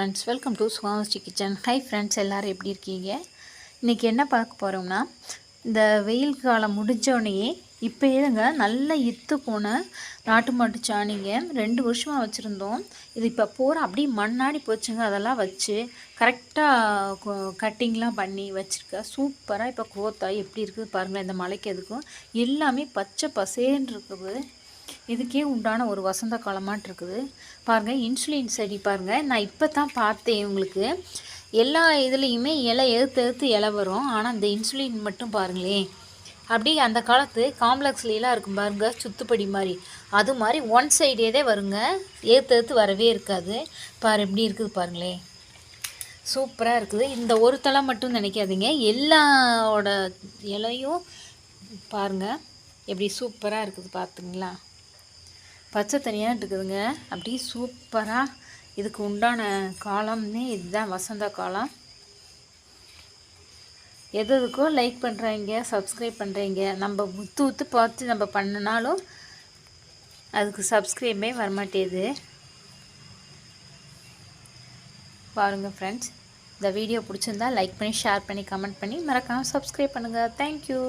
Friends welcome to சுகாமஸ்டி kitchen hi friends எல்லோரும் எப்படி இருக்கீங்க? இன்றைக்கி என்ன பார்க்க போகிறோம்னா இந்த வெயில் காலம் முடிஞ்சோடனேயே இப்போ ஏதுங்க நல்ல இத்து போன நாட்டு மாட்டு சாணிங்க ரெண்டு வருஷமாக வச்சுருந்தோம். இது இப்போ போகிற அப்படியே மண்ணாடி போச்சுங்க. அதெல்லாம் வச்சு கரெக்டாக கட்டிங்லாம் பண்ணி வச்சுருக்க. சூப்பராக இப்போ க்ரோத்தாகி எப்படி இருக்குது பாருங்களேன் இந்த மலைக்கு எதுக்கும். எல்லாமே பச்சை பசேன்னு இருக்குது. இதுக்கே உண்டான ஒரு வசந்த காலமாட்டு இருக்குது பாருங்கள் இன்சுலின் செடி பாருங்கள் நான் இப்போ தான் பார்த்தேன் உங்களுக்கு. எல்லா இதுலேயுமே இலை எழுத்து எடுத்து இலை வரும். ஆனால் இந்த இன்சுலின் மட்டும் பாருங்களேன். அப்படி அந்த காலத்து காம்ப்ளெக்ஸ்லாம் இருக்கும் பாருங்க சுத்துப்படி மாதிரி. அது மாதிரி ஒன் சைடேதே வருங்க. ஏற்று ஏற்று வரவே இருக்காது. பாரு எப்படி இருக்குது பாருங்களேன். சூப்பராக இருக்குது. இந்த ஒரு தலை மட்டும் நினைக்காதீங்க. எல்லாவோட இலையும் பாருங்கள் எப்படி சூப்பராக இருக்குது பார்த்துங்களா பச்சை தனியாக இருக்குதுங்க அப்படியே சூப்பராக இதுக்கு உண்டான காலம்னே இதுதான் வசந்த காலம். எது எதுக்கோ லைக் பண்ணுறீங்க சப்ஸ்கிரைப் பண்ணுறீங்க நம்ம உத்து உத்து பார்த்து நம்ம பண்ணினாலும் அதுக்கு சப்ஸ்கிரைபே வரமாட்டேது. பாருங்கள் ஃப்ரெண்ட்ஸ் இந்த வீடியோ பிடிச்சிருந்தா லைக் பண்ணி ஷேர் பண்ணி கமெண்ட் பண்ணி மறக்காமல் சப்ஸ்கிரைப் பண்ணுங்கள் தேங்க்யூ